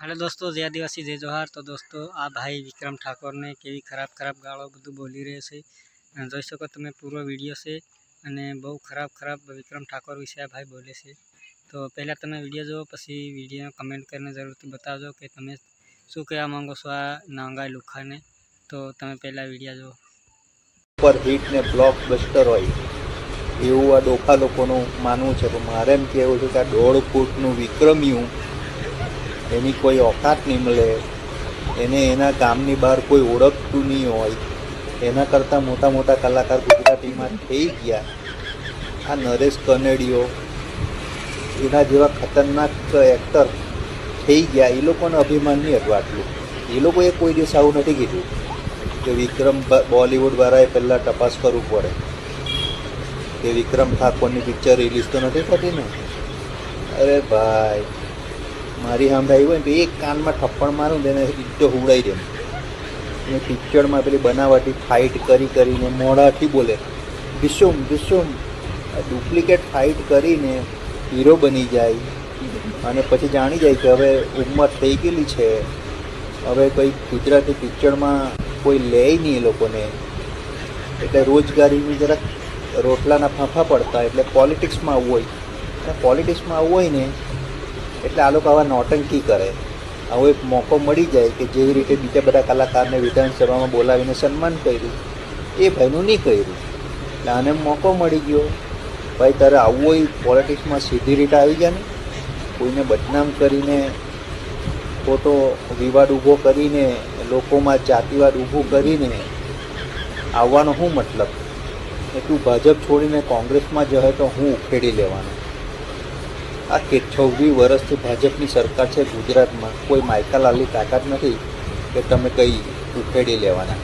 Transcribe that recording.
હાલો દોસ્તો, જય આદિવાસી, જય જોહાર. તો દોસ્તો, આ ભાઈ વિક્રમ ઠાકોરને કેવી ખરાબ ખરાબ ગાળો બધું બોલી રહ્યો છે. જોઈ શકો તમે પૂરો વીડિયો છે અને બહુ ખરાબ ખરાબ વિક્રમ ઠાકોર વિશે આ ભાઈ બોલે છે. તો પહેલાં તમે વીડિયો જુઓ, પછી વીડિયો કમેન્ટ કરીને જરૂરથી બતાવજો કે તમે શું કહેવા માંગો છો આ નાંગા લુખાને. તો તમે પહેલાં વીડિયો જુઓ. ઉપર હિટ ને બ્લોક બસ્ટર હોય, એવું આ ડોખા લોકોનું માનવું છે. પણ મારે એમ કહેવું છે કે આ દોઢ ફૂટનું વિક્રમ્યું એની કોઈ ઓકાત નહીં મળે. એને એના ગામની બહાર કોઈ ઓળખતું નહીં હોય. એના કરતાં મોટા મોટા કલાકાર ગુજરાતીમાં થઈ ગયા. આ નરેશ કનેડીઓ એના જેવા ખતરનાક એક્ટર થઈ ગયા. એ લોકોને અભિમાન નહીં હતું આટલું. એ લોકોએ કોઈ દિવસ આવું નથી કીધું કે વિક્રમ બ- બોલિવૂડ વાળાએ પહેલાં તપાસ કરવું પડે. કે વિક્રમ ઠાકોરની પિક્ચર રિલીઝ તો નથી થતી ને? અરે ભાઈ. મારી સામે હોય ને તો એક કાનમાં થપ્પડ મારું તેને ઈટો હુડાઈ દે. અને પિક્ચરમાં પેલી બનાવટી ફાઇટ કરી કરીને મોઢાથી બોલે. ભીસુમ ભીસુમ ડુપ્લિકેટ ફાઇટ કરીને હીરો બની જાય. અને પછી જાણી જાય કે હવે ઉંમર થઈ ગયેલી છે. હવે કોઈ ગુજરાતી પિક્ચરમાં કોઈ લે નહીં એ લોકોને. એટલે રોજગારીની જરાક રોટલાના ફાંફા પડતા, એટલે પોલિટિક્સમાં આવવું હોય. અને પોલિટિક્સમાં આવવું હોય ને એટલે આ લોકો આવા નોટંકી કરે. આવો એક મોકો મળી જાય કે જેવી રીતે બીજા બધા કલાકારને વિધાનસભામાં બોલાવીને સન્માન કર્યું. એ ભાઈનું નહીં કર્યું. એટલે આને મોકો મળી ગયો. ભાઈ, તારે આવું હોય પોલિટિક્સમાં સીધી રીતે આવી ગયા ને. કોઈને બદનામ કરીને ખોટો વિવાદ ઊભો કરીને, લોકોમાં જાતિવાદ ઊભું કરીને આવવાનો શું મતલબ? એ તું ભાજપ છોડીને કોંગ્રેસમાં જશે તો હું ઉખેડી લેવાનો. આ કે છવ્વીસ વર્ષથી ભાજપની સરકાર છે ગુજરાતમાં. કોઈ માયકાલાલની તાકાત નથી કે તમે કંઈ ઉખેડી લેવાના.